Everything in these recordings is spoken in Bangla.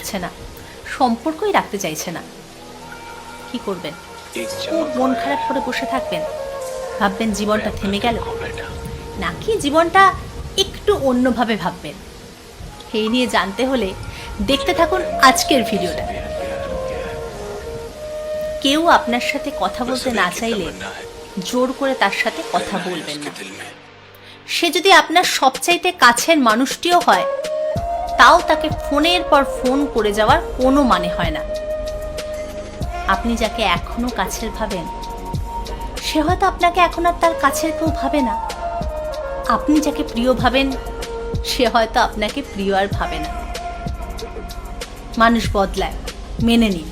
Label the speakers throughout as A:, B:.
A: করছে না। সম্পর্কই রাখতে চাইছে না। কি করবেন? মন খারাপ করে বসে থাকবেন। ভাববেন জীবনটা থেমে গেল। নাকি জীবনটা একটু অন্যভাবে ভাববেন? এই নিয়ে জানতে হলে দেখতে থাকুন আজকের ভিডিওটা। কেউ আপনার সাথে কথা বলতে না চাইলে জোর করে তার সাথে কথা বলবেন না। সে যদি আপনার সবচাইতে কাছের মানুষটিও হয় তাও তাকে ফোনের পর ফোন করে যাওয়ার কোনো মানে হয় না। আপনি যাকে এখনও কাছের ভাবেন, সে হয়তো আপনাকে এখন আর তার কাছের কেউ ভাবে না। আপনি যাকে প্রিয় ভাবেন, সে হয়তো আপনাকে প্রিয় আর ভাবে না। মানুষ বদলায়, মেনে নিন।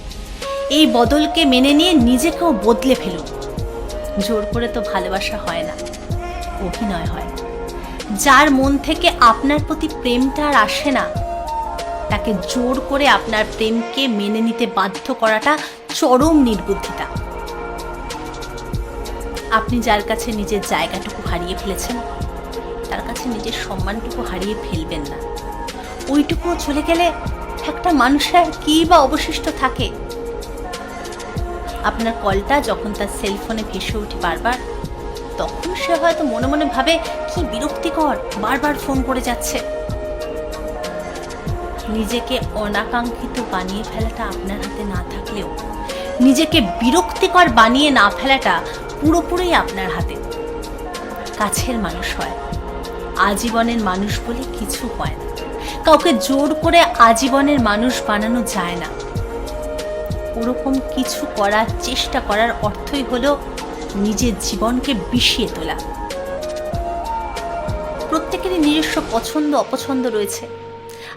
A: এই বদলকে মেনে নিয়ে নিজেকেও বদলে ফেলুন। জোর করে তো ভালোবাসা হয় না, অভিনয় হয় যার মন থেকে আপনার প্রতি প্রেমটা আর আসে না, তাকে জোর করে আপনার প্রেমকে মেনে নিতে বাধ্য করাটা চরম নির্বুদ্ধিতা। আপনি যার কাছে নিজের জায়গাটুকু হারিয়ে ফেলেছেন, তার কাছে নিজের সম্মানটুকু হারিয়ে ফেলবেন না। ওইটুকুও চলে গেলে একটা মানুষের কী বা অবশিষ্ট থাকে? আপনার কলটা যখন তার সেলফোনে ভেসে উঠে বারবার তখন সে হয়তো মনে মনে ভাবে, কি বিরক্তিকর, বারবার ফোন করে যাচ্ছে। নিজেকে অনাকাঙ্ক্ষিত বানিয়ে ফেলাটা আপনার হাতে না থাকলেও, নিজেকে বিরক্তিকর বানিয়ে না ফেলাটা পুরোপুরি আপনার হাতে। কাছের মানুষ হয়, আজীবনের মানুষ বলে কিছু হয় না। কাউকে জোর করে আজীবনের মানুষ বানানো যায় না। ওরকম কিছু করার চেষ্টা করার অর্থই হলো নিজের জীবনকে বিষিয়ে তোলা। প্রত্যেকেরই নিজস্ব পছন্দ, অপছন্দ রয়েছে।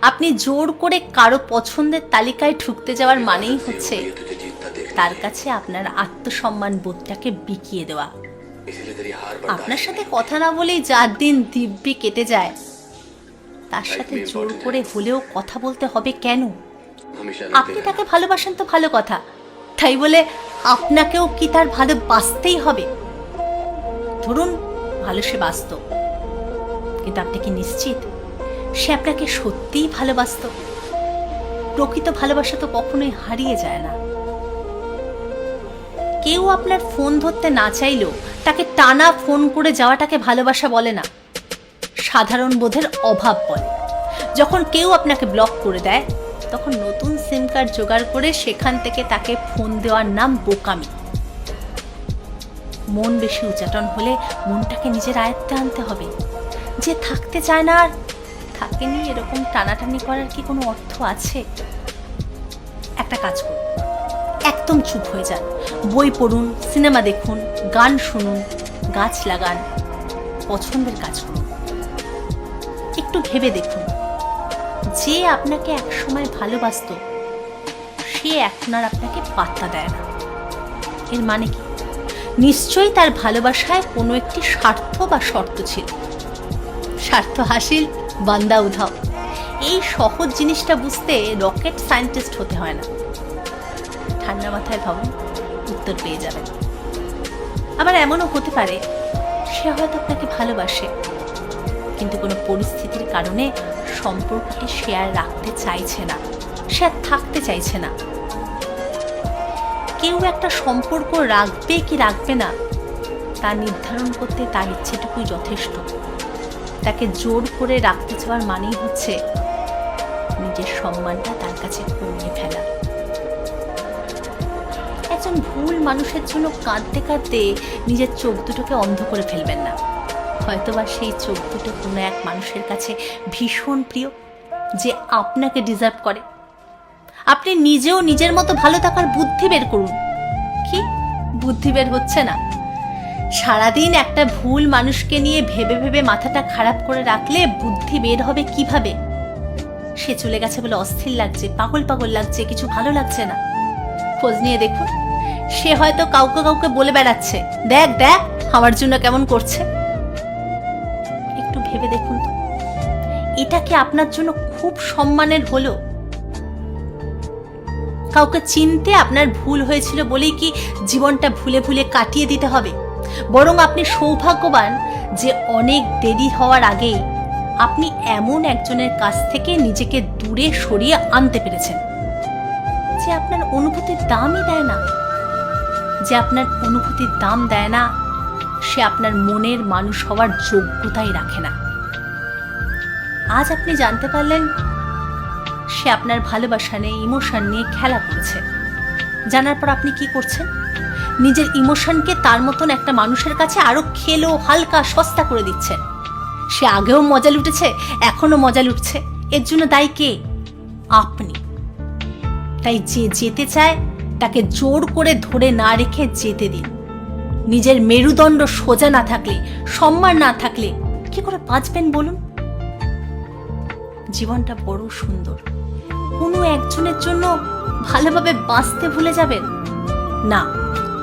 A: আপনি জোর করে কারও পছন্দের তালিকায় ঢুকতে যাওয়ার মানেই হচ্ছে তার কাছে আপনার আত্মসম্মান বোধটাকে বিকিয়ে দেওয়া। আপনার সাথে কথা না বলেই যার দিন দিব্যি কেটে যায়, তার সাথে জোর করে হলেও কথা বলতে হবে কেন? আপনি তাকে ভালোবাসেন তো ভালো কথা। তাই বলে আপনাকেও কি তার ভালোবাসতেই হবে? ধরুন ভালো সে বাসত কিন্তু আপনি কি নিশ্চিত সে আপনাকে সত্যিই ভালোবাসত? প্রকৃত ভালোবাসা তো কখনোই হারিয়ে যায় না। কেউ আপনার ফোন ধরতে না চাইলেও তাকে টানা ফোন করে যাওয়াটাকে ভালোবাসা বলে না। সাধারণ বোধের অভাব বলে। যখন কেউ আপনাকে ব্লক করে দেয় তখন নতুন সিম কার্ড জোগাড় করে সেখান থেকে তাকে ফোন দেওয়ার নাম বোকামি। মন বেশি উচাটন হলে মনটাকে নিজের আয়ত্তে আনতে হবে। যে থাকতে চায় না আর থাকেনি এরকম টানাটানি করার কি কোনো অর্থ আছে? একটা কাজ করুন। একদম চুপ হয়ে যান। বই পড়ুন, সিনেমা দেখুন, গান শুনুন, গাছ লাগান, পছন্দের কাজ করুন। একটু ভেবে দেখুন। যে আপনাকে একসময় ভালোবাসত, সে এখন আর আপনাকে পাত্তা দেয় না। এর মানে কি? নিশ্চয়ই তার ভালোবাসায় কোনো একটি স্বার্থ বা শর্ত ছিল। স্বার্থ হাসিল, বান্দা উধাও। এই সহজ জিনিসটা বুঝতে রকেট সায়েন্টিস্ট হতে হয় না। ঠান্ডা মাথায় ভাবুন, উত্তর পেয়ে যাবেন। আবার এমনও হতে পারে, সে হয়তো আপনাকে ভালোবাসে। কিন্তু কোনো পরিস্থিতির কারণে সম্পর্কটি সে আর রাখতে চাইছে না সে আর থাকতে চাইছে না। কেউ একটা সম্পর্ক রাখবে কি রাখবে না, তা নির্ধারণ করতে তার ইচ্ছেটুকুই যথেষ্ট। তাকে জোর করে রাখতে চাওয়ার মানেই হচ্ছে নিজের সম্মানটা তার কাছে কমিয়ে ফেলা। একজন ভুল মানুষের জন্য কাঁদতে কাঁদতে নিজের চোখ দুটোকে অন্ধ করে ফেলবেন না। হয়তোবা সেই চোখ দুটো কোনো এক মানুষের কাছে ভীষণ প্রিয় যে আপনাকে ডিজার্ভ করে। আপনি নিজেও নিজের মতো ভালো থাকার বুদ্ধি বের করুন। কি? বুদ্ধি বের হচ্ছে না। সারাদিন একটা ভুল মানুষকে নিয়ে ভেবে ভেবে মাথাটা খারাপ করে রাখলে বুদ্ধি বের হবে কীভাবে? সে চলে গেছে বলে অস্থির লাগছে, পাগল পাগল লাগছে, কিছু ভালো লাগছে না। খোঁজ নিয়ে দেখুন। সে হয়তো কাউকে কাউকে বলে বেড়াচ্ছে। দেখ দেখ, আমার জন্য কেমন করছে। ভেবে দেখুন তো। এটা কি আপনার জন্য খুব সম্মানের হলো? কাউকে চিনতে আপনার ভুল হয়েছিল বলেই কি জীবনটা ভুলে ভুলে কাটিয়ে দিতে হবে? বরং আপনি সৌভাগ্যবান যে অনেক দেরি হওয়ার আগে আপনি এমন একজনের কাছ থেকে নিজেকে দূরে সরিয়ে আনতে পেরেছেন। যে আপনার অনুভূতির দামই দেয় না। যে আপনার অনুভূতির দাম দেয় না সে আপনার মনের মানুষ হওয়ার যোগ্যতাই রাখে না। আজ আপনি জানতে পারলেন, সে আপনার ভালোবাসা নিয়ে, ইমোশন নিয়ে খেলা করছে। জানার পর আপনি কি করছেন? নিজের ইমোশনকে তার মতন একটা মানুষের কাছে আরও খেলো, হালকা, সস্তা করে দিচ্ছেন। সে আগেও মজা লুটেছে এখনও মজা লুটছে। এর জন্য দায়ী কে? আপনি। তাই যে যেতে চায়, তাকে জোর করে ধরে না রেখে যেতে দিন। নিজের মেরুদণ্ড সোজা না থাকলে, সম্মান না থাকলে কি করে বাঁচবেন বলুন? জীবনটা বড় সুন্দর। কোনো একজনের জন্য ভালোভাবে বাঁচতে ভুলে যাবেন? না,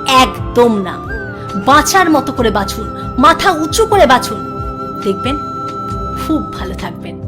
A: একদম না। বাঁচার মতো করে বাঁচুন, মাথা উঁচু করে বাঁচুন। দেখবেন, খুব ভালো থাকবেন।